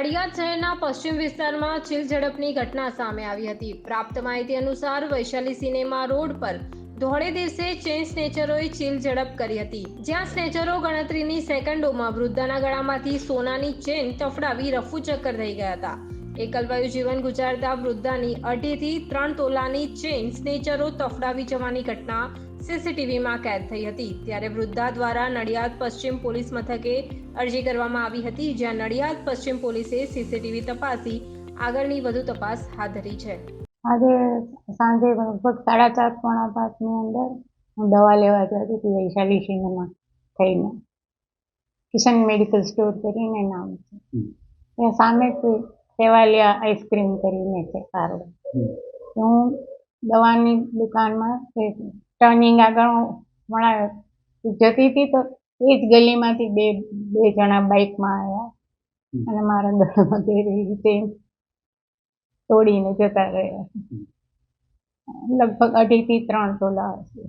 નડિયાદ શહેરના પશ્ચિમ વિસ્તારમાં ચીલ ઝડપની ઘટના સામે આવી હતી. પ્રાપ્ત માહિતી અનુસાર વૈશાલી સિનેમા રોડ પર ધોળે દિવસે ચેન સ્નેચરોએ ચીલ ઝડપ કરી હતી. જ્યાં સ્નેચરો ગણતરીની સેકન્ડોમાં વૃદ્ધાના ગળામાંથી સોનાની ચેન તફડાવી રફુ ચક્કર થઈ ગયા હતા. એકલવાયુ જીવન ગુજારતા વૃદ્ધાની અઢીથી ત્રણ તોલાની ચેઇન સ્નેચરો તફડાવી જવાની ઘટના સીસીટીવીમાં કેદ થઈ હતી. ત્યારે વૃદ્ધા દ્વારા નડિયાદ પશ્ચિમ પોલીસ મથકે અરજી કરવામાં આવી હતી જ્યાં નડિયાદ પશ્ચિમ પોલીસે સીસીટીવી તપાસી આગળની વધુ તપાસ હાથ ધરી છે. આજે સાંજે લગભગ સાડા ચાર પોણા પાંચની અંદર હું દવા લેવા જતી હતી વૈશાલી સિનેમા થઈને. કિશન મેડિકલ સ્ટોર કરીને નામ છે. ત્યાં સામે જ સેવાલિયા આઈસ્ક્રીમ કરીને છે પાર્લર હું દવાની દુકાનમાં ટર્નિંગ આગળ મળાયો જતી હતી તો એ જ ગલીમાંથી બે બે જણા બાઇકમાં આવ્યા અને મારા ગળામાં પહેરેલી ચેન તોડીને જતા રહ્યા. લગભગ અઢીથી ત્રણ તોલા હશે.